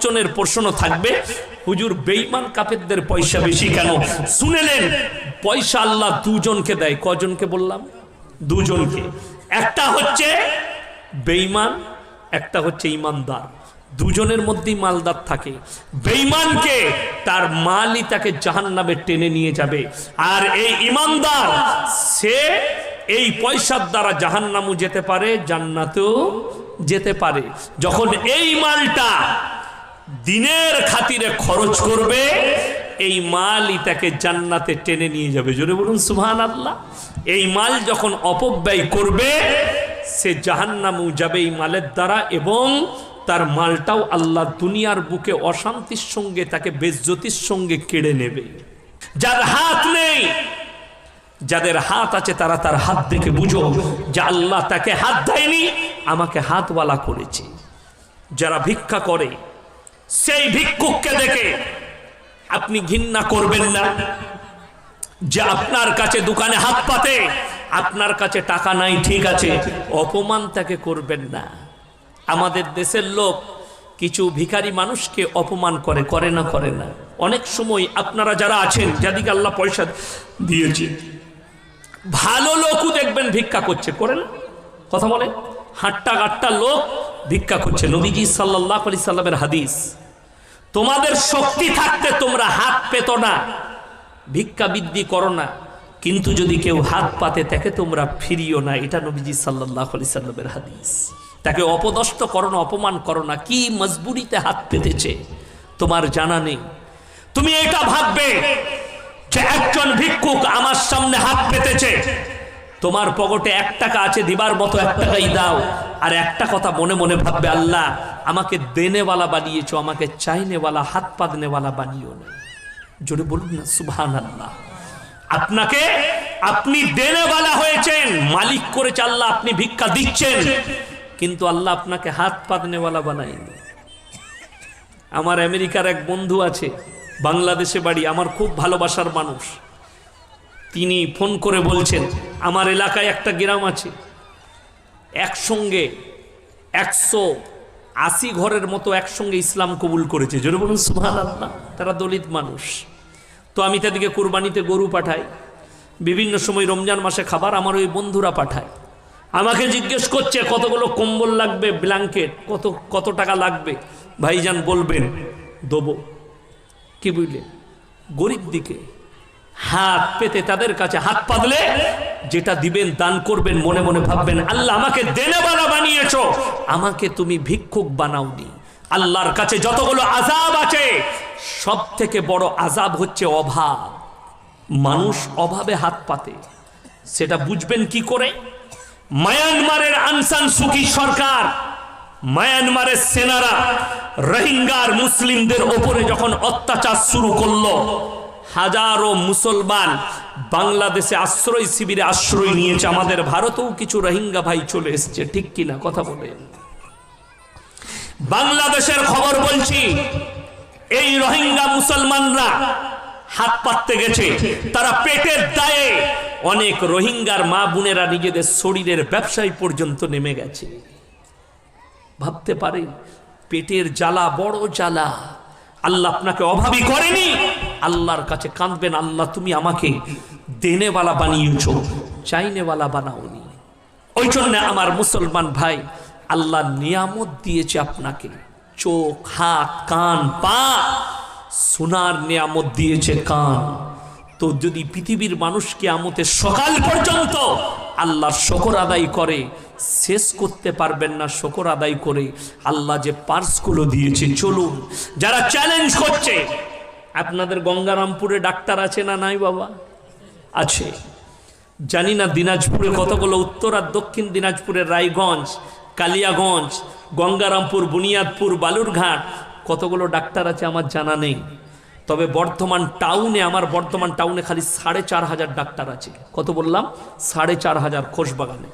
কোশ্চনের প্রশ্ন থাকবে। হুজুর বেইমান কাপেরদের পয়সা বেশি কেন? শুনেলেন পয়সা আল্লাহ দুজনকে দেয়। কজনকে বললাম? দুজনকে। একটা হচ্ছে বেইমান একটা হচ্ছে ইমানদার দুজনের মধ্যেই মালদার থাকে। বেইমানকে তার মালই তাকে জাহান্নামে টেনে নিয়ে যাবে। আর এই ইমানদার সে এই পয়সার দ্বারা জাহান্নামও যেতে পারে, জান্নাতেও যেতে পারে। যখন এই মালটা দিনের খাতিরে খরচ করবে, এই মালই তাকে জান্নাতে টেনে নিয়ে যাবে। জোরে বলুন সুহান আল্লাহ এই মাল যখন অপব্যয় করবে, সে জাহান্নামও যাবে এই মালের দ্বারা এবং তার মালটাও আল্লাহ দুনিয়ার বুকে অশান্তির সঙ্গে, তাকে বেজ্জতির সঙ্গে কেড়ে নেবে। যার হাত নেই, যাদের হাত আছে তারা তার হাত দেখে বুঝো যে আল্লাহ তাকে হাত দেয়নি, আমাকে হাতওয়ালা করেছে। যারা ভিক্ষা করে সেই ভিক্ষুককে দেখে আপনি ঘৃণা করবেন না। যে আপনার কাছে দোকানে হাত পাতে, আপনার কাছে টাকা নাই, ঠিক আছে, অপমান তাকে করবেন না। আমাদের দেশের লোক কিছু ভিখারি মানুষকে অপমান করে করে না করে না। অনেক সময় আপনারা যারা আছেন, যাদিকে আল্লাহ পয়সা দিয়েছে, ভালো লোকও দেখবেন ভিক্ষা করছে। করে না? কথা বলে হাট্টা গাট্টা লোক ভিক্ষা করছে। নবীজি সাল্লাহ আলি সাল্লামের হাদিস, তোমাদের শক্তি থাকতে তোমরা হাত পেত না, ভিক্ষা বৃদ্ধি করো না, কিন্তু যদি কেউ হাত পাতে, তাকে তোমরা ফিরিও না। এটা নবীজি সাল্লাহ আলি সাল্লামের হাদিস। তাকে অপদস্থ করো না, অপমান করো না, কি মজবুরিতে হাত পেতেছে, তোমার জানা নেই। তুমি এটা ভাববে যে একজন ভিক্ষুক আমার সামনে হাত পেতেছে, তোমার পকেটে এক টাকা আছে, দিবার মতো এক টাকাই দাও। আর একটা কথা মনে মনে ভাববে, আল্লাহ, আমাকে দেনেওয়ালা বানিয়েছো, আমাকে চাইনেওয়ালা, হাত পাতনেওয়ালা বানিও না। জোরে বলুন না সুবহান আল্লাহ আপনাকে আপনি দেনেওয়ালা হয়েছেন, মালিক করেছে আল্লাহ, আপনি ভিক্ষা দিচ্ছেন, কিন্তু আল্লাহ আপনাকে হাত পাতনেওয়ালা বানায়নি। আমার আমেরিকার এক বন্ধু আছে, বাংলাদেশে বাড়ি, আমার খুব ভালোবাসার মানুষ। তিনি ফোন করে বলছেন, আমার এলাকায় একটা গ্রাম আছে একসঙ্গে একশো আশি ঘরের মতো একসঙ্গে ইসলাম কবুল করেছে। জোরে বলুন সুহান আল্লাহ তারা দলিত মানুষ। তো আমি তাদেরকে কোরবানিতে গরু পাঠাই, বিভিন্ন সময় রমজান মাসে খাবার আমার ওই বন্ধুরা পাঠায়। আমাকে জিজ্ঞেস করছে, কতগুলো কম্বল লাগবে, ব্ল্যাঙ্কেট, কত কত টাকা লাগবে? ভাইজান বলবেন, দেবো। কি বুঝলেন? গরিব দিকে হাত পেতে তাদের কাছে হাত পাতলে যেটা দিবেন, দান করবেন, মনে মনে ভাববেন, আল্লাহ আমাকে দেনেওয়ালা বানিয়েছ। আমাকে তুমি ভিক্ষুক বানাওনি। আল্লাহর কাছে যতগুলো আজাব আছে সব থেকে বড় আজাব হচ্ছে অভাব। মানুষ অভাবে হাত পাতে। সেটা বুঝবেন কি করে? মায়ানমারের আনসান সুকি সরকার, মায়ানমারের সেনারা রোহিঙ্গার মুসলিমদের ওপরে যখন অত্যাচার শুরু করল হাজারো মুসলমান বাংলাদেশে আশ্রয় শিবিরে আশ্রয় নিয়েছে। আমাদের ভারতেও কিছু রোহিঙ্গা ভাই চলে এসছে। ঠিক কিনা কথা বলেন। বাংলাদেশের খবর বলছি, এই রোহিঙ্গা মুসলমানরা হাত পাততে গেছে। তারা পেটের দায়ে অনেক রোহিঙ্গার মা বোনেরা নিজেদের শরীরের ব্যবসায় পর্যন্ত নেমে গেছে। ভাবতে পারেন, পেটের জ্বালা বড় জ্বালা। আল্লাহ আপনাকে অভাবী করেনি আল্লাহর কাছে কাঁদবেন, আল্লাহ, তুমি আমাকে দেনেওয়ালা বানিয়েছ, চাইনেওয়ালা বানাওনি। ওই জন্য আমার মুসলমান ভাই, আল্লাহ নিয়ামত দিয়েছে আপনাকে। চোখ, হাত, কান, পা, সোনার নিয়ামত দিয়েছে কান। তো যদি পৃথিবীর মানুষকে আমতে সকাল পর্যন্ত আল্লাহর শকর আদায় করে, শেষ করতে পারবেন না শকর আদায় করে, আল্লাহ যে পার্সগুলো দিয়েছে, চলুন, যারা চ্যালেঞ্জ করছে আপনাদের গঙ্গারামপুরে ডাক্তার আছে না নাই বাবা? আছে। জানি না দিনাজপুরে কতগুলো উত্তর আর দক্ষিণ দিনাজপুরের রায়গঞ্জ, কালিয়াগঞ্জ, গঙ্গারামপুর, বুনিয়াদপুর, বালুরঘাট, কতগুলো ডাক্তার আছে আমার জানা নেই। তবে বর্ধমান টাউনে, আমার বর্ধমান টাউনে খালি সাড়ে চার হাজার ডাক্তার আছে। কত বললাম? সাড়ে চার হাজার খোশবাগানে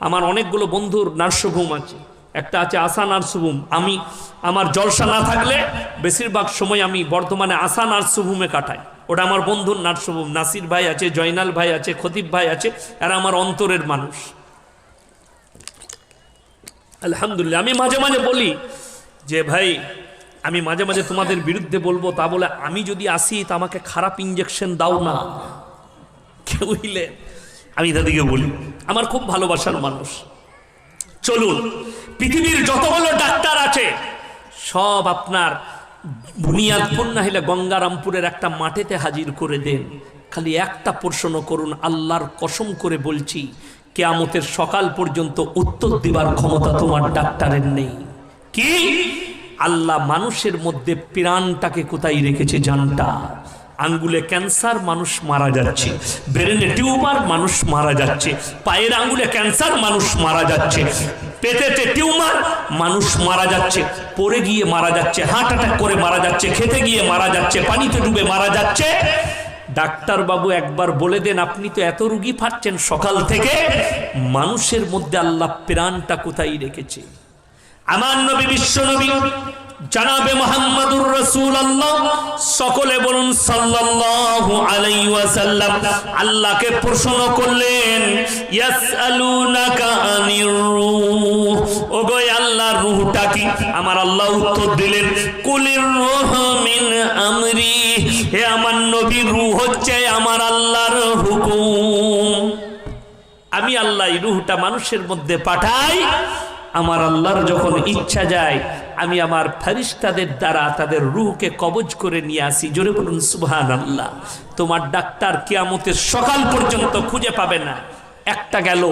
আমার অনেকগুলো বন্ধুর নার্সভূম আছে। একটা আছে আশা নার্সভূম আমি আমার জলসা না থাকলে বেশিরভাগ সময় আমি বর্ধমানে আশা নার্সভূমে কাটাই। ওটা আমার বন্ধুর নার্সভূম নাসির ভাই আছে, জয়নাল ভাই আছে, খতিব ভাই আছে, এরা আমার অন্তরের মানুষ। আলহামদুলিল্লাহ। আমি মাঝে মাঝে বলি যে, ভাই, আমি মাঝে মাঝে তোমাদের বিরুদ্ধে বলব, তা বলে আমি যদি আসি, তা আমাকে খারাপ ইঞ্জেকশন দাও না। কেউ বুঝলে আমি তাদেরকে বলি। আমার খুব ভালোবাসার মানুষ। চলুন পৃথিবীর যতগুলো ডাক্তার আছে, সব আপনার বুনিয়াদপুর না হলে গঙ্গারামপুরের একটা মাঠেতে হাজির করে দেন। খালি একটা প্রশ্ন করুন, আল্লাহর কসম করে বলছি, কেয়ামতের সকাল পর্যন্ত উত্তর দেবার ক্ষমতা তোমার ডাক্তারের নেই। কি? আল্লাহ মানুষের মধ্যে প্রাণটাকে কোথায় রেখেছে জানটা আঙ্গুলে ক্যান্সার মানুষ মারা যাচ্ছে, ব্রেনে টিউমার মানুষ মারা যাচ্ছে, পায়ের আঙ্গুলে ক্যান্সার মানুষ মারা যাচ্ছে পেটেতে টিউমার, মানুষ মারা যাচ্ছে, পড়ে গিয়ে মারা যাচ্ছে, হার্ট অ্যাটাক করে মারা যাচ্ছে, খেতে গিয়ে মারা যাচ্ছে, পানিতে ডুবে মারা যাচ্ছে। ডাক্তার বাবু একবার বলে দেন, আপনি তো এত রুগী ফাটছেন সকাল থেকে, মানুষের মধ্যে আল্লাহ প্রাণটা কোথায় রেখেছে? আমার নবী, বিশ্ব নবী জানাবে মোহাম্মদুর রসুল আল্লাহ সকলে বলুন সাল্লাল্লাহু আলাইহি ওয়াসাল্লাম, আল্লাহকে প্রশ্ন করলেন, ইয়াসআলুনাকা আনির রূহ। ওগো আল্লাহর রূহটা কি? আমার আল্লাহ উত্তর দিলেন, কুলির রূহ মিন আমরি। হে আমার নবী রূহ হচ্ছে আমার আল্লাহর হুকুম। আমি আল্লাহ রুহটা মানুষের মধ্যে পাঠাই, আমার আল্লাহর যখন ইচ্ছা যায় আমি আমার ফারিস্তাদের দ্বারা তাদের রুহকে কবজ করে নিয়ে আসি। জোরে বলুন সুবহান আল্লাহ তোমার ডাক্তার কিয়ামতের সকাল পর্যন্ত খুঁজে পাবে না। একটা গেল।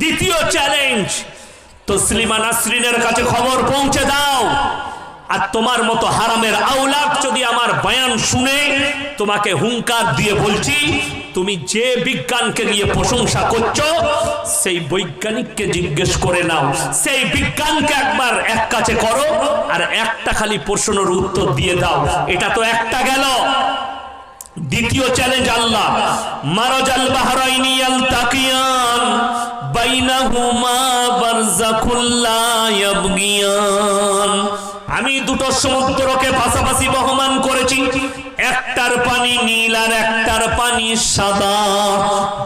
দ্বিতীয় চ্যালেঞ্জ তো তসলিমা নাসরিনের কাছে খবর পৌঁছে দাও। আর তোমার মতো হারামের আউলাদ যদি আমার বয়ান শুনে তোমাকে হুঙ্কার দিয়ে বলছি তুমি যে বিজ্ঞানকে নিয়ে প্রশংসা করছ, সেই বৈজ্ঞানিককে জিজ্ঞেস করে নাও। সেই বিজ্ঞানকে একবার এক কাছে করো আর একটা খালি প্রশ্নের উত্তর দিয়ে দাও। এটা তো একটা গেল। দ্বিতীয় চ্যালেঞ্জ আল্লাহ। মারাজাল বাহরাইনি আলতাকিয়ান, বাইনাহুমা বারজাখুল্লা ইয়াবগিয়ান। আমি দুটো সমুদ্রকে পাশাপাশি বহমান করেছি। একটার পানি নীল আর একটার পানি সাদা।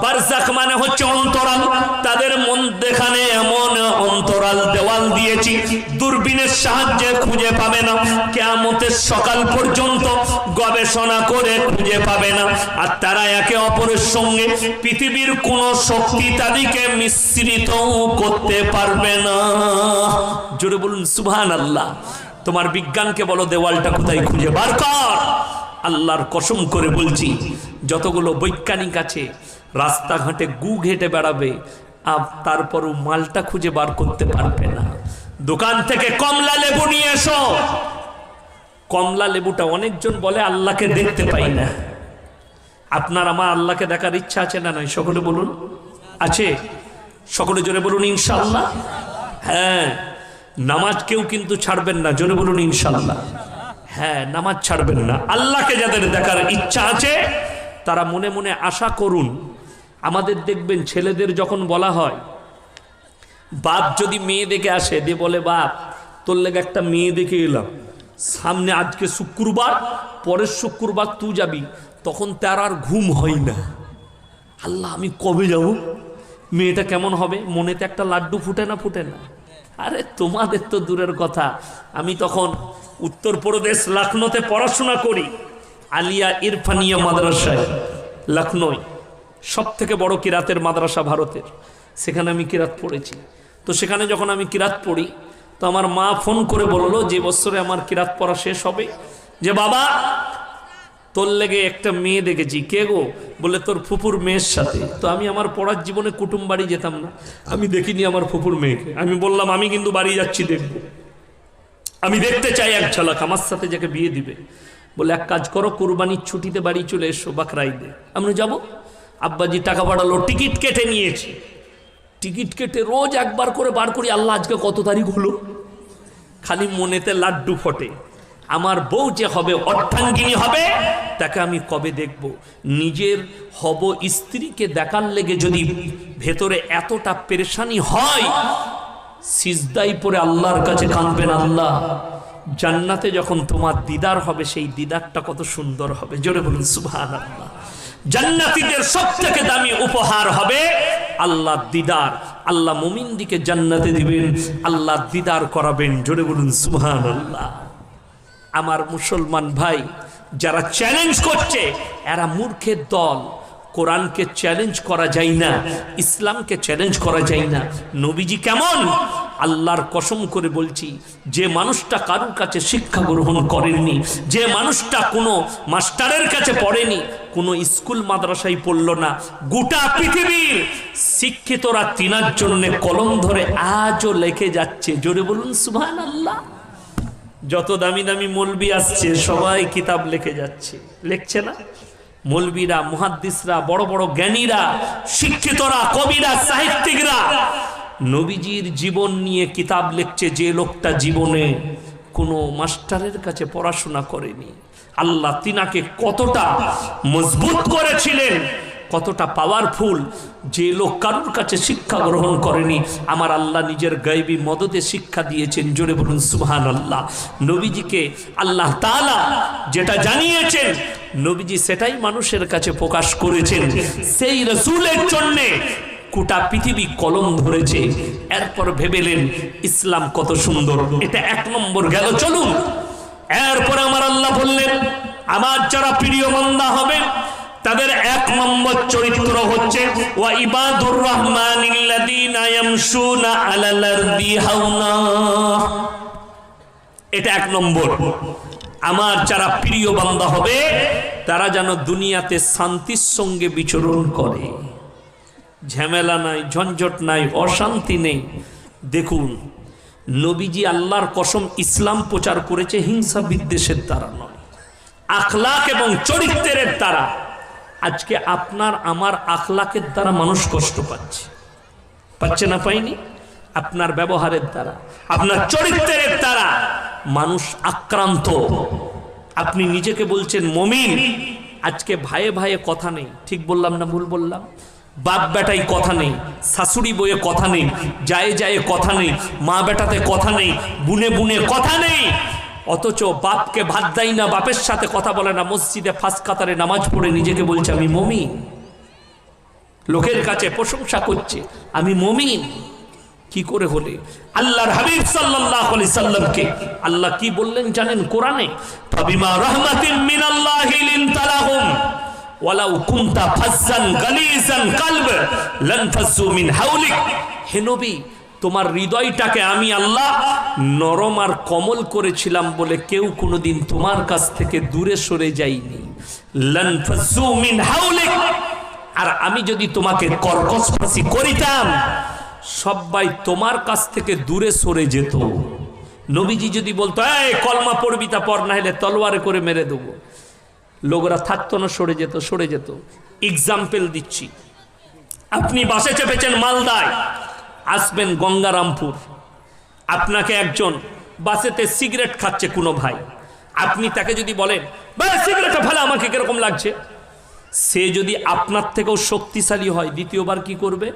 বারজাক মানে হচ্ছে অন্তরাল। তাদের মধ্যেখানে এমন অন্তরাল দেওয়াল দিয়েছি। দূরবীনের সাহায্যে খুঁজে পাবে না। কেয়ামতের সকাল পর্যন্ত গবেষণা করে খুঁজে পাবে না। আর তারা একে অপরের সঙ্গে পৃথিবীর কোন শক্তি তাদেরকে মিশ্রিত করতে পারবে না। জোরে বলুন সুবহান আল্লাহ তোমার বিজ্ঞানকে বলো দেওয়ালটা কোথায় খুঁজে বার কর। আল্লাহর কসম করে বলছি, যতগুলো বৈজ্ঞানিক আছে, রাস্তাঘাটে গু ঘেটে বেড়াবে আর তারপরও মালটা খুঁজে বার করতে পারবে না। দোকান থেকে কমলা লেবু নিয়ে এসো। কমলা লেবুটা অনেকজন বলে আল্লাহকে দেখতে পাই না। আপনার আমার আল্লাহকে দেখার ইচ্ছা আছে না নয় সকলে বলুন। আছে? সকলে জোরে বলুন ইনশাল্লাহ হ্যাঁ। নামাজ কেউ কিন্তু ছাড়বেন না। জোরে বলুন ইনশাল্লাহ হ্যাঁ নামাজ ছাড়বেন না। আল্লাহকে যাদের দেখার ইচ্ছা আছে, তারা মনে মনে আশা করুন, আমাদের দেখবেন ছেলেদের যখন বলা হয়, বাপ যদি মেয়ে দেখে আসে, দিয়ে বলে, বাপ, তোর লেগে একটা মেয়ে দেখে এলাম। সামনে আজকে শুক্রবার, পরের শুক্রবার তুই যাবি। তখন তার আর ঘুম হয় না। আল্লাহ, আমি কবে যাব? মেয়েটা কেমন হবে? মনেতে একটা লাড্ডু ফুটে না ফুটে না? আরে তোমাদের তো দূরের কথা। আমি তখন উত্তরপ্রদেশ লখনৌতে পড়াশোনা করি, আলিয়া ইরফানিয়া মাদ্রাসায়। লখনৌ সব থেকে বড় কিরাতের মাদ্রাসা ভারতের। সেখানে আমি কিরাত পড়েছি। তো সেখানে যখন আমি কিরাত পড়ি, তো আমার মা ফোন করে বলল, যে বছরে আমার কিরাত পড়া শেষ হবে। যে বাবা, তোর লেগে একটা মেয়ে দেখেছি। কে গো? বলে, তোর ফুপুর মেয়ের সাথে? তো আমি আমার পড়ার জীবনে কুটুম বাড়ি যেতাম না। আমি দেখিনি আমার ফুপুর মেয়েকে। আমি বললাম, আমি কিন্তু বাড়ি যাচ্ছি, দেখব। আমি দেখতে চাই এক ঝলক, আমার সাথে যাকে বিয়ে দিবে। বলে, এক কাজ করো, কোরবানির ছুটিতে বাড়ি চলে এসো বাকরা ঈদে আমরা যাব? আব্বাজি টাকা পাঠালো টিকিট কেটে নিয়েছি। টিকিট কেটে রোজ একবার করে বার করি, আল্লাহ আজকে কত তারিখ হলো? খালি মনেতে লাড্ডু ফটে। আমার বউ যে হবে অর্থাঙ্গিনী হবে, তাকে আমি কবে দেখব? নিজের হব স্ত্রীকে দেখার লেগে যদি ভেতরে এতটা পেরেশানি হয়, সিজদাই পরে আল্লাহর কাছে কাঁদবেন, আল্লাহ, জান্নাতে যখন তোমার দিদার হবে, সেই দিদারটা কত সুন্দর হবে। জোরে বলুন সুভান আল্লাহ জান্নাতীদের সব থেকে দামি উপহার হবে আল্লাহ দিদার। আল্লাহ মুমিনদিকে জান্নাতে দিবেন, আল্লাহ দিদার করাবেন। জোরে বলুন সুবহান আল্লাহ আমার মুসলমান ভাই যারা চ্যালেঞ্জ করছে, এরা মূর্খের দল। কোরআনকে চ্যালেঞ্জ করা যায় না, ইসলামকে চ্যালেঞ্জ করা যায় না। নবীজি কেমন? আল্লাহর কসম করে বলছি, যে মানুষটা কারুর কাছে শিক্ষা গ্রহণ করেননি, যে মানুষটা কোনো মাস্টারের কাছে পড়েনি, কোনো স্কুল মাদ্রাসায় পড়ল না, গোটা পৃথিবীর শিক্ষিতরা তিনার জন্য কলম ধরে আজও লেখে যাচ্ছে। জোরে বলুন সুবহান আল্লাহ যত দামি দামি মলবি আসছে, সবাই কিতাব লিখে যাচ্ছে। লিখছে না? মলবিরা, মুহাদ্দিসরা, বড় বড় জ্ঞানীরা, শিক্ষিতরা, কবিরা, সাহিত্যিকরা, নবীজির জীবন নিয়ে কিতাব লিখছে যে লোকটা জীবনে কোনো মাস্টারের কাছে পড়াশোনা করেনি। আল্লাহ তিনাকে কতটা মজবুত করেছিলেন কতটা পাওয়ারফুল যে লোক কারোর কাছে শিক্ষা গ্রহণ করেনি, আমার আল্লাহ নিজের গাইবী মদতে শিক্ষা দিয়েছেন, জোরে বলুন সুহান আল্লাহ নবীজিকে আল্লাহ তাআলা যেটা জানিয়েছেন, নবীজি সেটাই মানুষের কাছে প্রকাশ করেছেন। সেই রসুলের জন্যে গোটা পৃথিবী কলম ধরেছে। এরপর ভেবেলেন ইসলাম কত সুন্দর। এটা এক নম্বর গেল, চলুন। এরপর আমার আল্লাহ বললেন, আমার যারা প্রিয় বান্দা হবে তাদের এক নম্বর চরিত্র হচ্ছে, ওয়া ইবাদুর এটা এক নম্বর। আমার যারা প্রিয় বান্দা হবে, তারা যেন দুনিয়াতে শান্তির সঙ্গে বিচরণ করে। ঝামেলা নাই, ঝঞ্ঝট নাই, অশান্তি নেই। দেখুন, নবীজি আল্লাহর কসম ইসলাম প্রচার করেছে হিংসা বিদ্বেষের দ্বারা নয়, আখলাক এবং চরিত্রের দ্বারা। আজকে আপনার, আমার আখলাকের দ্বারা মানুষ কষ্ট পাচ্ছে। পাচ্ছে না পাইনি আপনার ব্যবহারের দ্বারা, আপনার চরিত্রের দ্বারা মানুষ আক্রান্ত। আপনি নিজেকে বলছেন মমিন। আজকে ভাইয়ে ভাইয়ে কথা নেই। ঠিক বললাম না ভুল বললাম? বাপ বেটাই কথা নেই, শাশুড়ি বইয়ে কথা নেই, যায় যায় কথা নেই, মা বেটাতে কথা নেই, বুনে বুনে কথা নেই। অথচ বাপকে ভাত দেয় না, বাপের সাথে কথা বলে না। মসজিদে ফাঁস কাতারে নামাজ পড়ে নিজেকে বলছে, আমি মমিন। লোকের কাছে প্রশংসা করছে, আমি মমিন। কি করে হলে? আল্লাহর হাবিব সাল্লাল্লাহু আলাইহি সাল্লামকে আল্লাহ কি বললেন জানেন কোরআনে? ফাবিমা রাহমাতিন মিনাল্লাহি লিনতালাহুম, ওয়ালাউ কুনতা ফাজ্জান গালিজান কলব, লান ফাজ্জু মিন হাওলিক। হে নবী তোমার হৃদয়টাকে আমি আল্লাহ নরম আর কমল করেছিলাম বলে কেউ কোনোদিন তোমার কাছ থেকে দূরে সরে হাওলিক। আর আমি যদি তোমাকে কর্কশ করিতাম, সবাই তোমার কাছ থেকে দূরে সরে যেত। নবীজি যদি বলতো, এই, কলমা পড়বি তা পর না হলে তলোয়ারে করে মেরে দেবো। লোকরা থাকতো না, সরে যেত সরে যেত। এক্সাম্পল দিচ্ছি। আপনি বাসে চেপেছেন মালদায়। আসবেন গঙ্গারামপুর। আপনাকে একজন বাসেতে সিগারেট খাচ্ছে কোনো ভাই। আপনি তাকে যদি বলেন, ভাই, সিগারেটটা ফেলে আমাকে কীরকম লাগছে? সে যদি আপনার থেকেও শক্তিশালী হয়, দ্বিতীয়বার কি করবে?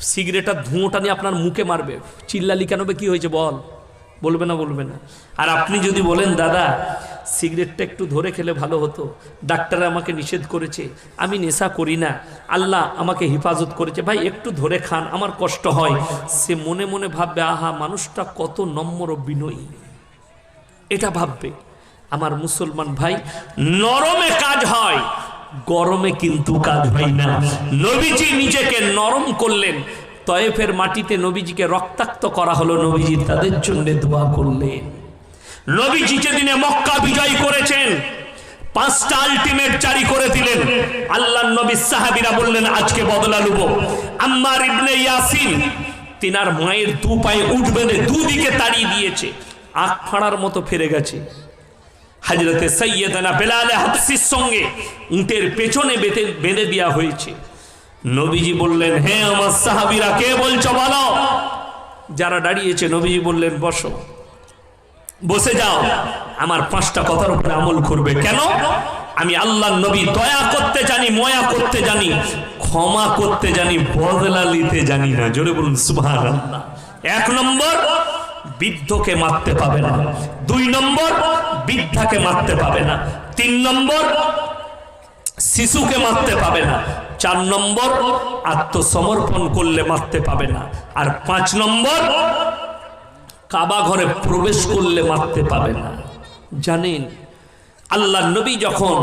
সিগারেটার ধুঁয়োটা নিয়ে আপনার মুখে মারবে। চিল্লালি কেন কি হয়েছে বল? বলবে না বলবে না। আর আপনি যদি বলেন, দাদা, সিগারেটটা একটু ধরে খেলে ভালো হতো। ডাক্তার আমাকে নিষেধ করেছে। আমি নেশা করি না। আল্লাহ আমাকে হেফাজত করেছে। ভাই, একটু ধরে খান, আমার কষ্ট হয়। সে মনে মনে ভাববে, আহা, মানুষটা কত নম্র বিনয়ী। এটা ভাববে। আমার মুসলমান ভাই, নরমে কাজ হয়, গরমে কিন্তু কাজ হয় না। নবীজি নিজেকে নরম করলেন। তয়েফের মাটিতে নবীজিকে রক্তাক্ত করা হলো, নবীজি তাদের জন্য দোয়া করলেন। নবীজি যেদিনে মক্কা বিজয় করেছেন, পাঁচটা আলটিমেট জারি করে দিলেন। আল্লাহ নবী সাহাবিরা বললেন, আজকে বদলা লুব। আম্মার ইবনে ইয়াসিন, তিনার মায়ের দু পায়ে উঠ বেঁধে দুদিকে তাড়িয়ে দিয়েছে, আখ ফাড়ার মতো ফিরে গেছে। হাজরতে সৈয়দনা বেলালে হাফসির সঙ্গে উটের পেছনে বেঁধে বেঁধে দেওয়া হয়েছে। নবীজি বললেন, হে আমার সাহাবিরা, কে বলছো বলো? যারা দাঁড়িয়েছে, নবীজি বললেন, বসো, বসে যাও। আমার পাঁচটা কথার উপরে আমল করবে। কেন? আমি আল্লাহ নবী, দয়া করতে জানি, ময়া করতে জানি, ক্ষমা করতে জানি, বদলা নিতে জানি না। জোরে বলুন সুবহান এক নম্বর, বৃদ্ধকে মারতে পাবে না। দুই নম্বর, বৃদ্ধাকে মারতে পাবে না। তিন নম্বর, শিশুকে মারতে পাবে না। চার নম্বর আত্মসমর্পণ করলে মারতে পাবে না। আর পাঁচ নম্বর, কাবা ঘরে প্রবেশ করলে মারতে পাবে না। জানেন আল্লাহ নবী যখন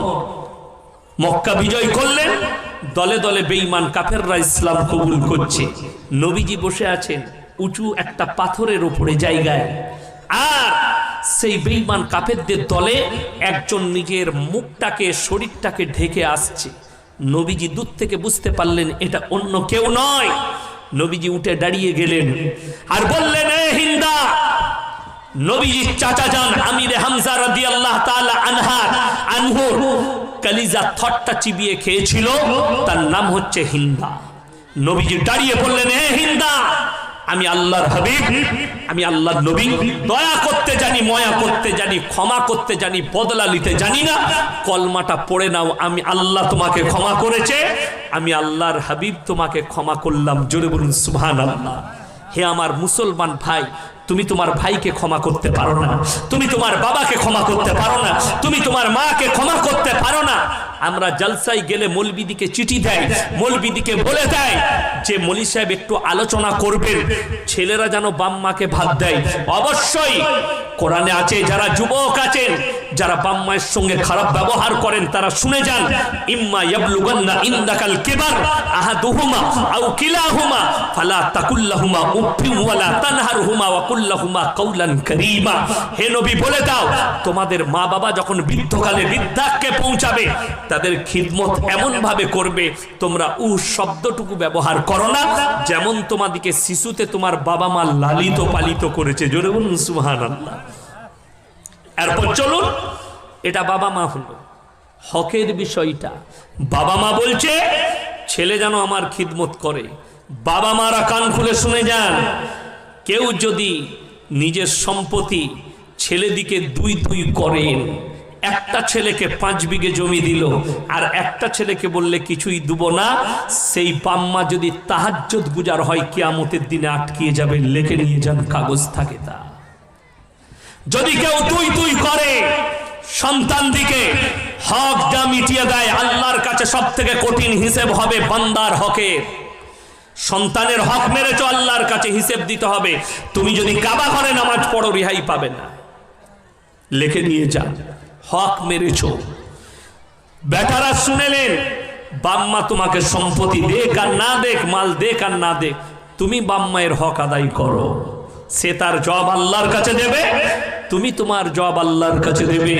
মক্কা বিজয় করলেন, দলে দলে বেঈমান কাফেররা ইসলাম কবুল করছে। নবীজি বসে আছেন উঁচু একটা পাথরের উপরে জায়গায়। আর সেই বেঈমান কাফেরদের দলে একজন নিজের মুখটাকে, শরীরটাকে ঢেকে আসছে। নবীজি দূর থেকে বুঝতে পারলেন এটা অন্য কেউ নয়। নবীজি উঠে দাঁড়িয়ে গেলেন আর বললেন হিন্দা, নবীজির চাচা যান আমির হামজা রাদিয়াল্লাহু তালা আনহার আনহুর কালিজা থটটা চিবিয়ে খেয়েছিল, তার নাম হচ্ছে হিন্দা। নবীজি দাঁড়িয়ে বললেন হে হিন্দা আমি আল্লাহর হাবিব, আমি আল্লাহর নবী। দয়া করতে জানি, ময়া করতে জানি, ক্ষমা করতে জানি, বদলা নিতে জানি না। কলমাটা পড়ে নাও, আমি আল্লাহ তোমাকে ক্ষমা করেছে, আমি আল্লাহর হাবিব তোমাকে ক্ষমা করলাম। জোরে বলুন, সুবহানাল্লাহ। হে আমার মুসলমান ভাই তুমি তোমার ভাইকে ক্ষমা করতে পারো না। তুমি তোমার বাবাকে ক্ষমা করতে পারো না। তুমি তোমার মাকে ক্ষমা করতে পারো না। আমরা জলসাই গেলে মলবিদিকে চিঠি দেয়, মলবিদিকে বলে দেয় যে, মলি সাহেব একটু আলোচনা করবেন। ছেলেরা যেন বাম মাকে ভাত দেয়। অবশ্যই কোরআনে আছে, যারা যুবক আছেন, যারা বাম মায়ের সঙ্গে খারাপ ব্যবহার করেন, তারা শুনে যান। ইম্মা ইয়াবলুগান্না ইনদাকাল কিবার আহাদুহুমা আও কিলাহুমা, ফালা তাকুল্লাহুমা উফফিন ওয়ালা তানহারহুমা ওয়া তোমাদের মা বাবা যখন বৃদ্ধকালে বৃদ্ধাক্যে পৌঁছাবে, তাদের খিদমত করবে, তোমরা উ শব্দটুকু ব্যবহার করো না, যেমন শিশুতে তোমার বাবা মা লালিত পালিত করেছে। জোরে বলুন, সুবহানাল্লাহ। এরপর চলুন, এটা বাবা মা হলো। হকের বিষয়টা বাবা মা বলছে, ছেলে যেন আমার খিদমত করে। বাবা মারা কান খুলে শুনে যান। কেউ যদি নিজের সম্পত্তি ছেলেদিকে দুই দুই করেন একটা ছেলেকে পাঁচ বিঘে জমি দিল আর একটা ছেলেকে বললে কিছুই দেব না, সেই বাম্মা যদি তাহাজ্জত গুজার হয়, কিয়ামতের দিনে আটকিয়ে যাবে, লেখে নিয়ে যান, কাগজ থাকে তা। যদি কেউ তুই তুই করে সন্তান দিকে হক যা মিটিয়ে দেয়, আল্লাহর কাছে সব থেকে কঠিন হিসেব হবে বান্দার হকের। সন্তানের হক মেরেছ, আল্লাহর কাছে হিসেব দিতে হবে। তুমি যদি কাবা ঘরে নামাজ পড়ো, রেহাই পাবে না। লেখে নিয়ে যান হক মেরেছ। বেটারা শুনেলেন বাম্মা তোমাকে সম্পত্তি দেখ আর না দেখ, মাল দেখ আর না দেখ, তুমি বাম্মায়ের হক আদায় করো। সে তার জব আল্লাহর কাছে দেবে। তুমি তোমার জব আল্লাহর কাছে দেবে।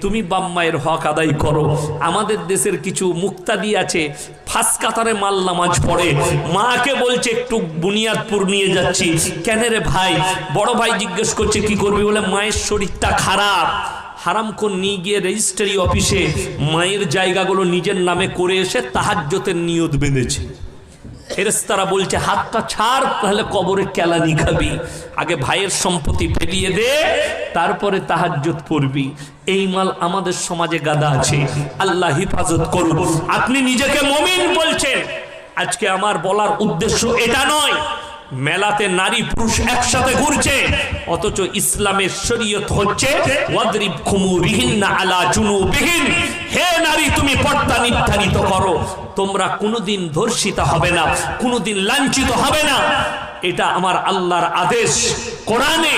তুমি বাম্মায়ের হক আদায় করো। আমাদের দেশের কিছু মুক্তাদি আছে, ফাঁস কাতারে মাল নামাজ পড়ে। মাকে বলছে, একটু বুনিয়াদপুর নিয়ে যাচ্ছি। কেন রে ভাই? বড় ভাই জিজ্ঞেস করছে, কি করবি? বলে, মায়ের শরীরটা খারাপ। হারামখোর নিয়ে গিয়ে রেজিস্ট্রি অফিসে মায়ের জায়গাগুলো নিজের নামে করে এসে তাহাজ্যতের নিয়ত বেঁধেছে। ফেরেস্তারা বলছে, হাতটা ছাড়, তাহলে কবরে কেলানি খাবি। আগে ভাইয়ের সম্পত্তি ফেলিয়ে দে, তারপরে তাহাজ্জত পড়বি। এই মাল আমাদের সমাজে গাদা আছে। আল্লাহ হিফাজত করুন। আপনি নিজেকে মমিন বলছেন। আজকে আমার বলার উদ্দেশ্য এটা নয়। মেলাতে নারী পুরুষ একসাথে ঘুরছে, অথচ ইসলামের শরীয়ত হচ্ছে, ওয়াদরিব খুমুরিহিন আলা জুনুবিহিন। হে নারী, তুমি পর্দা নির্ধারিত করো, তোমরা কোনোদিন ধর্ষিতা হবে না, কোনোদিন লাঞ্ছিত হবে না। এটা আমার আল্লাহর আদেশ। কোরআনে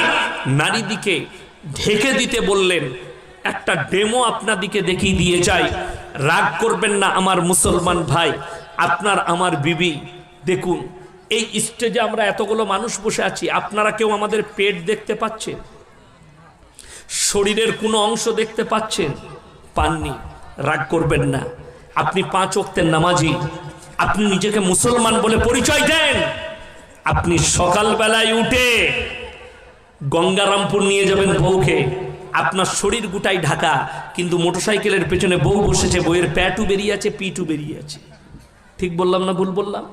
নারীদিকে ঢেকে দিতে বললেন, একটা ডেমো আপনাদিকে দেখিয়ে দিয়ে যাই। রাগ করবেন না আমার মুসলমান ভাই, আপনার আমার বিবি, দেখুন এই স্টেজে আমরা এতগুলো মানুষ বসে আছি, আপনারা কেউ আমাদের পেট দেখতে পাচ্ছেন? শরীরের কোনো অংশ দেখতে পাচ্ছেন? পাননি, রাগ করবেন না। আপনি পাঁচ অক্তের নামাজি, আপনি নিজেকে মুসলমান বলে পরিচয় দেন। আপনি সকালবেলায় উঠে গঙ্গারামপুর নিয়ে যাবেন বউকে। আপনার শরীর গোটাই ঢাকা, কিন্তু মোটরসাইকেলের পেছনে বউ বসেছে বইয়ের প্যাটু বেরিয়ে আছে, পিটু বেরিয়ে আছে। ঠিক বললাম না ভুল বললাম?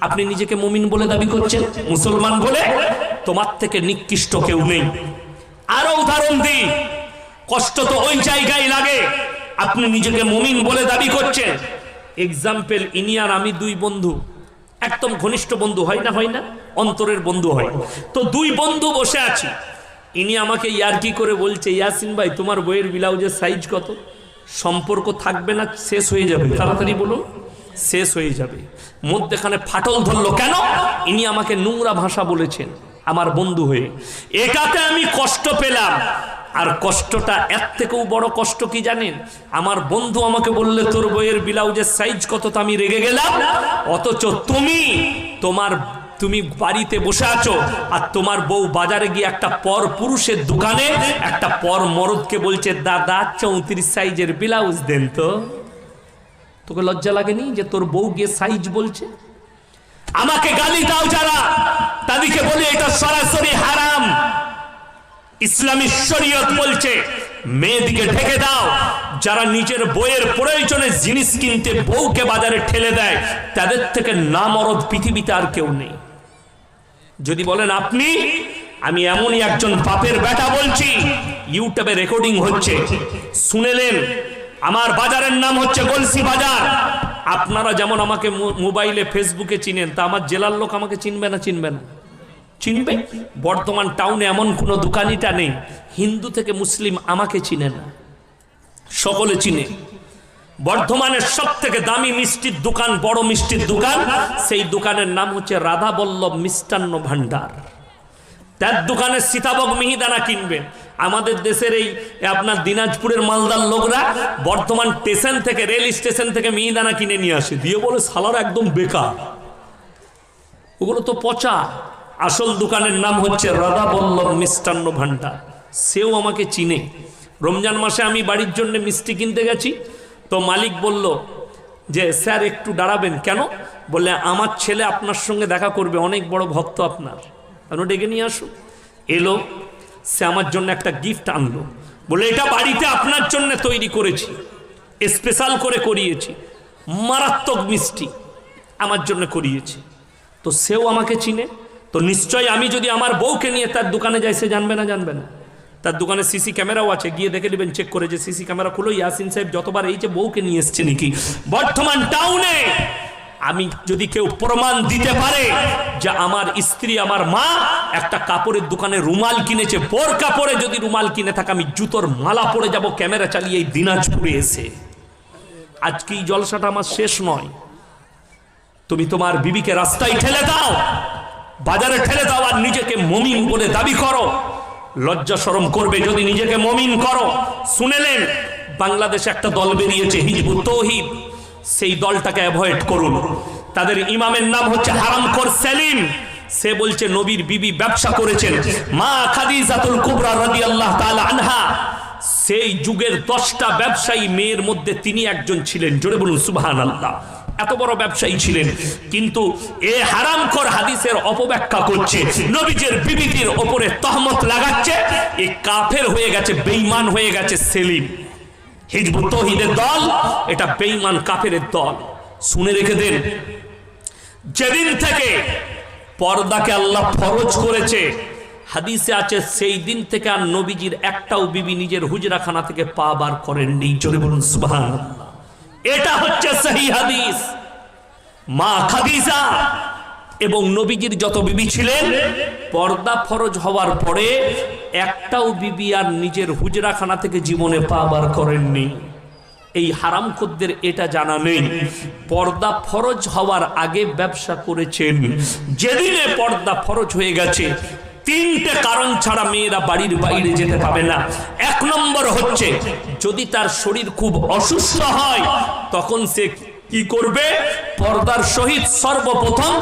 আপনি নিজেকে মুমিন বলে দাবি করছেন? মুসলমান বলে? তোমার থেকে নিকৃষ্ট কেউ নেই। আরও উদাহরণ দিই। কষ্ট তো ওই জায়গায় লাগে। আপনি নিজেকে মুমিন বলে দাবি করছেন। এক্সাম্পল ইনি আর আমি দুই বন্ধু। একদম ঘনিষ্ঠ বন্ধু, হয় না হয় না? অন্তরের বন্ধু হয়। তো দুই বন্ধু বসে আছি। ইনি আমাকে ইয়ার্কি করে বলছে, ইয়াসিন ভাই, তোমার বইয়ের ব্লাউজের সাইজ কত? সম্পর্ক থাকবে না, শেষ হয়ে যাবে। তাড়াতাড়ি বলুন। শেষ হয়ে যাবে। মধ্যেখানে ফাটল ধরলো কেন? ইনি আমাকে নোংরা ভাষা বলেছেন, আমার বন্ধু হয়ে। এটাতে আমি কষ্ট পেলাম। আর কষ্টটা এর থেকেও বড় কষ্ট কি জানেন? আমার বন্ধু আমাকে বললে, তোর বইয়ের ব্লাউজের সাইজ কত? তো আমি রেগে গেলাম। অথচ তুমি, তোমার, তুমি বাড়িতে বসে আছো, আর তোমার বউ বাজারে গিয়ে একটা পর পুরুষের দোকানে একটা পর মরদকে বলছে, দাদা, চৌত্রিশ সাইজের ব্লাউজ দেন তো। তোকে লজ্জা লাগেনি যে তোর বউ গিয়ে সাইজ বলছে? আমাকে গালি দাও যারা। তাদেরকে বলি, এটা সরাসরি হারাম। ইসলামী শরীয়ত বলছে, মেয়েদিকে ঢেকে দাও। যারা নিজের বইয়ের প্রয়োজনে জিনিস কিনতে বউকে বাজারে ঠেলে দেয়, তাদের থেকে নামরদ পৃথিবীতে আর কেউ নেই। যদি বলেন, আপনি, আমি এমনই একজন বাপের বেটা বলছি। ইউটিউবে রেকর্ডিং হচ্ছে শুনেলেন আমার বাজারের নাম হচ্ছে গলসি বাজার। আপনারা যেমন আমাকে মোবাইলে, ফেসবুকে চিনেন, তা আমার জেলার লোক আমাকে চিনবে না চিনবে না? চিনবে? বর্তমান টাউনে এমন কোনো দোকানিটা নেই। হিন্দু থেকে মুসলিম আমাকে চিনে না। সকলে চিনে। বর্ধমানের সব থেকে দামি মিষ্টির দোকান, বড় মিষ্টির দোকান, সেই দোকানের নাম হচ্ছে রাধা বল্লভ মিষ্টান্ন ভান্ডার। তার দোকানের সীতাবক মিহিদানা কিনবেন। আমাদের দেশের এই, আপনার দিনাজপুরের মালদার লোকরা বর্তমান স্টেশন থেকে, রেল স্টেশন থেকে মিহিদানা কিনে নিয়ে আসে। দিয়ে বলে, সালার একদম বেকার। ওগুলো তো পচা। আসল দোকানের নাম হচ্ছে রাধা বল্লভ মিষ্টান্ন ভান্ডার। সেও আমাকে চিনে। রমজান মাসে আমি বাড়ির জন্য মিষ্টি কিনতে গেছি। তো মালিক বলল যে, স্যার, একটু দাঁড়াবেন। কেন? বললে, আমার ছেলে আপনার সঙ্গে দেখা করবে। অনেক বড় ভক্ত আপনার। কেন ডেকে নিয়ে আসুন এলো, সে আমার জন্য একটা গিফট আনলো। বলে, এটা বাড়িতে আপনার জন্য তৈরি করেছি। স্পেশাল করে করিয়েছি। মারাত্মক মিষ্টি আমার জন্য করিয়েছি। তো সেও আমাকে চিনে। তো নিশ্চয় আমি যদি আমার বউকে নিয়ে তার দোকানে যাই, সে জানবে না জানবে না। তার দোকানে সিসি ক্যামেরাও আছে। গিয়ে দেখে নেবেন চেক করে যে সিসি ক্যামেরা খুলো। ইয়াসিন সাহেব যতবার এই যে বউকে নিয়ে এসছে নাকি। বর্তমান টাউনে আমি যদি কেউ প্রমাণ দিতে পারে যে আমার স্ত্রী, আমার মা একটা কাপড়ের দোকানে রুমাল কিনেছে, বোর কাপড়ে যদি রুমাল কিনে থাকে, আমি জুতোর মালা পরে যাব, ক্যামেরা চালিয়ে এই দিনাজপুরে এসে। আজকে এই জলসাটা আমার শেষ নয়। তুমি তোমার বিবিকে রাস্তায় ঠেলে দাও, বাজারে ঠেলে দাও আর নিজেকে মমিন বলে দাবি করো। লজ্জা শরম করবে যদি নিজেকে মমিন করো। শুনেলেন বাংলাদেশে একটা দল বেরিয়েছে, হিজবুত তৌহিদ। সেই দলটাকে অ্যাভয়েড করুন। তাদের ইমামের নাম হচ্ছে হারামখোর সেলিম। সে বলছে, নবীর বিবি ব্যবসা করেছেন। মা খাদিজাতুল কুবরা রাদিয়াল্লাহু তাআলা আনহা। সেই যুগের দশটা ব্যবসায়ী মেয়ের মধ্যে তিনি একজন ছিলেন। জোরে বলুন, সুবহানাল্লাহ। এত বড় ব্যবসায়ী ছিলেন। কিন্তু এ হারামখোর হাদিসের অপব্যাখ্যা করছে, নবীজের বিবিটির ওপরে তহমত লাগাচ্ছে, এ কাফের হয়ে গেছে, বেঈমান হয়ে গেছে সেলিম। হিজবুত তৌহিদের দল, এটা বেঈমান কাফেরের দল। শুনে রেখে দেন, যেদিন থেকে পর্দাকে আল্লাহ ফরজ করেছে, হাদিসে আছে, সেই দিন থেকে আর নবীজির একটাও বিবি নিজের হুজরাখানা থেকে পা বার করেননি। জোরে বলুন, সুবহানাল্লাহ। এটা হচ্ছে সহি হাদিস। মা খাদিজা এবং নবীজির যত বিবি ছিলেন, পর্দা ফরজ হওয়ার পরে একটাও বিবি আর নিজের হুজরাখানা থেকে জীবনে পা বার করেননি। এই হারাম খদ্দের এটা জানা নেই। পর্দা ফরজ হওয়ার আগে ব্যবসা করেছেন। যেদিনে পর্দা ফরজ হয়ে গেছে, তিনটে কারণ ছাড়া মেয়েরা বাড়ির বাইরে যেতে পাবে না। এক নম্বর হচ্ছে, যদি তার শরীর খুব অসুস্থ হয়, তখন সে কি করবে? পর্দার সহিত সর্বপ্রথম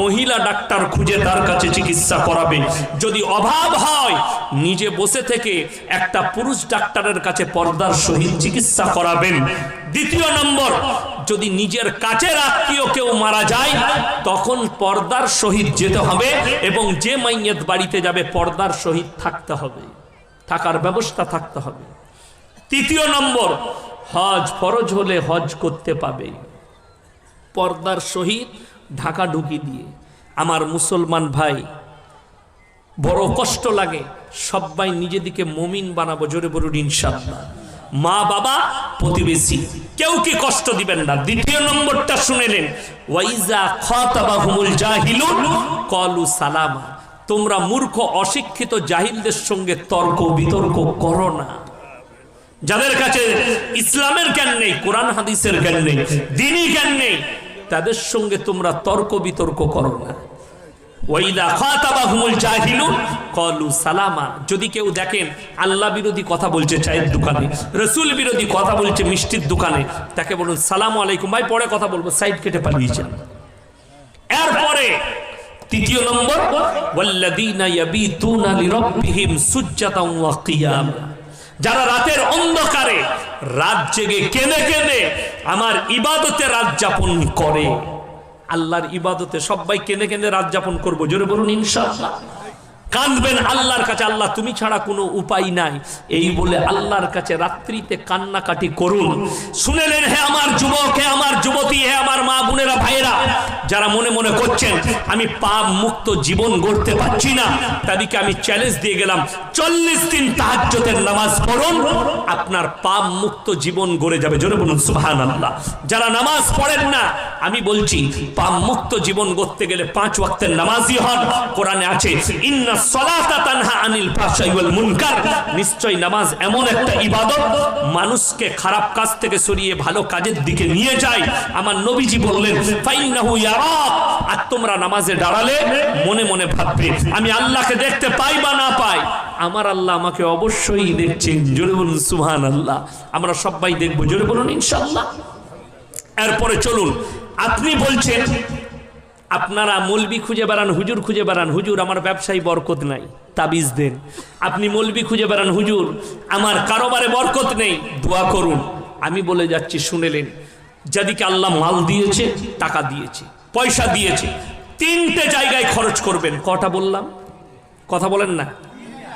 মহিলা ডাক্তার খুঁজে তার কাছে চিকিৎসা করাবে। যদি অভাব হয়, নিজে বসে থেকে একটা পুরুষ ডাক্তারের কাছে পর্দার সহিত চিকিৎসা করাবেন। দ্বিতীয় নম্বর, যদি নিজের কাছের আত্মীয় কেউ মারা যায়, তখন পর্দার সহিত যেতে হবে এবং যে মাইয়াত বাড়িতে যাবে, পর্দার সহিত থাকতে হবে। থাকার ব্যবস্থা থাকতে হবে। তৃতীয় নম্বর, হজ ফরজ হলে হজ করতে পাবে। পর্দার সহিত ঢাকা ঢুকি দিয়ে। আমার মুসলমান ভাই, বড় কষ্ট লাগে সবাই নিজেদিকে মমিন বানাবো, জোরে বলুন ইনশাল্লাহ মা, বাবা, প্রতিবেশী, কেউ কি কষ্ট দিবেন না? দ্বিতীয় নম্বরটা কলু সালামা। তোমরা মূর্খ, অশিক্ষিত জাহিলদের সঙ্গে তর্ক বিতর্ক করো না। যাদের কাছে ইসলামের জ্ঞান নেই, কোরআন হাদিসের জ্ঞান নেই, দিনই জ্ঞান নেই, তাদের সঙ্গে তোমরা তর্ক বিতর্ক করো না। যদি কেউ দেখেন আল্লাহ বিরোধী কথা বলছে চায়ের দোকানে, রসুল বিরোধী কথা বলছে মিষ্টির দোকানে, তাকে বলুন, সালাম আলাইকুম ভাই, পরে কথা বলব, সাইড কেটে পালিয়েছেন। এরপরে তৃতীয় নম্বর, ওয়াল্লাযীনা ইয়াবিতুনা লিরাব্বিহিম সুজ্জাতান ওয়া কিয়ামা। যারা রাতের অন্ধকারে রাত জেগে কেঁদে কেঁদে আমার ইবাদতে রাত যাপন করে। আল্লাহর ইবাদতে সবাই কেঁদে কেঁদে রাত যাপন করব। জোরে বলুন, ইনশাআল্লাহ। কাঁদবেন আল্লাহর কাছে। আল্লাহ, তুমি ছাড়া কোনো উপায় নাই। এই বলে আল্লাহর কাছে রাত্রিতে কান্নাকাটি করুন। শুনেলেন হে আমার যুবক, হে আমার যুবতী, হে আমার মা বোনেরা, ভাইয়েরা, যারা মনে মনে করছেন, আমি পাপ মুক্ত জীবন গড়তে পারছি না, তাদেরকে আমি চ্যালেঞ্জ দিয়ে গেলাম। চল্লিশ দিন তাহাজ্জতের নামাজ পড়ুন, আপনার পাপ মুক্ত জীবন গড়ে যাবে। জোরে বলুন সুবহান আল্লাহ যারা নামাজ পড়েন না, আমি বলছি, পাপ মুক্ত জীবন গড়তে গেলে পাঁচ ওয়াক্তের নামাজই হন। কোরআনে আছে, ইন্না নিশ্চয় নামাজ এমন একটা ইবাদত, মানুষকে খারাপ কাজ থেকে সরিয়ে ভালো কাজের দিকে নিয়ে যায়। আমার নবীজি বললেন আর তোমরা নামাজে দাঁড়ালে মনে মনে ভাববে, আমি আল্লাহকে দেখতে পাই বা না পাই? আমার আল্লাহ আমাকে অবশ্যই দেখছেন। জোরে বলুন সুবহান আল্লাহ আমরা সবাই দেখব। জোরে বলুন, ইনশাআল্লাহ। এরপরে চলুন। আপনি বলছেন আপনারা মলবি খুঁজে বেড়ান, হুজুর খুঁজে বেড়ান, হুজুর, আমার ব্যবসায়ী বরকত নাই, তাবিজ দেন। আপনি মলবি খুঁজে বেড়ান, হুজুর, আমার কারোবারে বরকত নেই, দোয়া করুন। আমি বলে যাচ্ছি শুনেলেন যাদিকে আল্লাহ মাল দিয়েছে, টাকা দিয়েছে, পয়সা দিয়েছে, তিনটে জায়গায় খরচ করবেন। কটা বললাম? কথা বলেন না।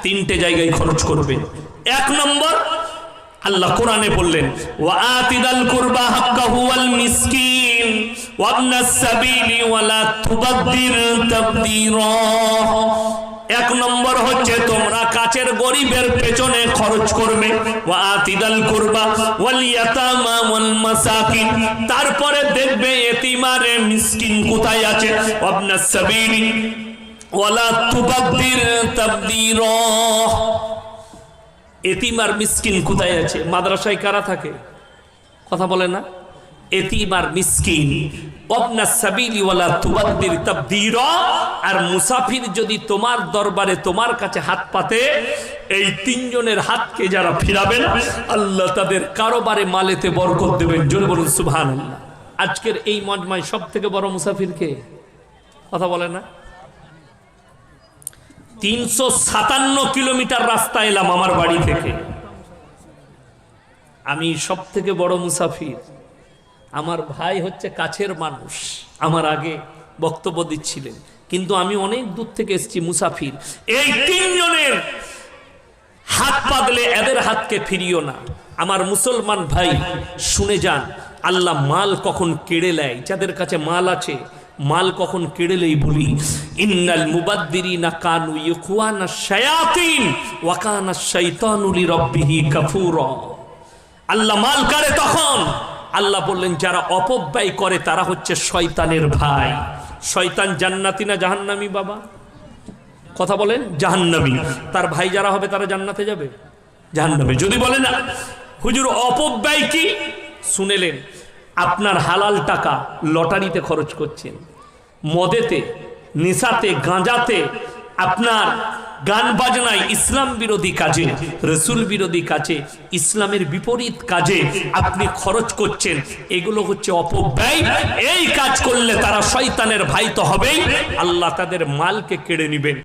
তিনটে জায়গায় খরচ করবেন। এক নম্বর, আল্লাহ কোরআনে বললেন, ওয়া আতিদাল কুরবা হাক্কাহু ওয়াল মিসকিন। এক নম্বর হচ্ছে তোমরা কাছের গরিবের পেছনে খরচ করবে। তারপরে দেখবে এতিমারে মিসকিন কোথায় আছে? ওয়া ইবনাস সাবিলি ওয়া তুবাদ্দির তাবদীরা। এতিম মিসকিন কোথায় আছে? মাদ্রাসায় কারা থাকে? কথা বলে না? এতিম আর মিসকিন আর মুসাফির যদি তোমার দরবারে তোমার কাছে হাত পাতে, এই তিনজনের হাতকে যারা ফিরাবেন, আল্লাহ তাদের কারোবারে মালেতে বরকত দেবেন। জোরে বলুন, সুবহানাল্লাহ। আজকের এই মজমায় সব থেকে বড় মুসাফির কে? কথা বলে না। তিনশো সাতান্ন কিলোমিটার রাস্তা এলাম আমার বাড়ি থেকে। আমি সব থেকে বড় মুসাফির। আমার ভাই হচ্ছে কাছের মানুষ। আমার আগে বক্তব্য দিচ্ছিলেন। কিন্তু আমি অনেক দূর থেকে এসেছি মুসাফির। এই তিনজনের হাত পাতলে এদের হাতকে ফিরিও না। আমার মুসলমান ভাই, শুনে যান, আল্লাহ মাল কখন কেড়ে নেয়? যাদের কাছে মাল আছে, মাল কখন কেড়েলেই বলি। ইন্নাল মুবাদ্দিরিনা কানু ইখওয়ানা শায়াতিন, ওয়া কানা শাইতানু লিরাব্বিহি কাফুরা। আল্লাহ মাল কারে তখন। আল্লাহ বললেন, যারা অপব্যয় করে তারা হচ্ছে শয়তানের ভাই। শয়তান জান্নাতি না জাহান্নামি, বাবা? কথা বলেন, জাহান্নামি। তার ভাই যারা হবে, তারা জান্নাতে যাবে? জাহান্নামে। যদি বলে না, হুজুর, অপব্যয় কি? শুনেলেন, আপনার হালাল টাকা লটারিতে খরচ করছেন। মদেতে, নেশাতে, গাঁজাতে আপনার গান বাজনায় ইসলাম বিরোধী কাজে, রসুল বিরোধী কাজে, ইসলামের বিপরীত কাজে আপনি খরচ করছেন। এগুলো হচ্ছে অপব্যয়। এই কাজ করলে তারা শয়তানের ভাই তো হবেই। আল্লাহ তাদের মালকে কেড়ে নেবেন।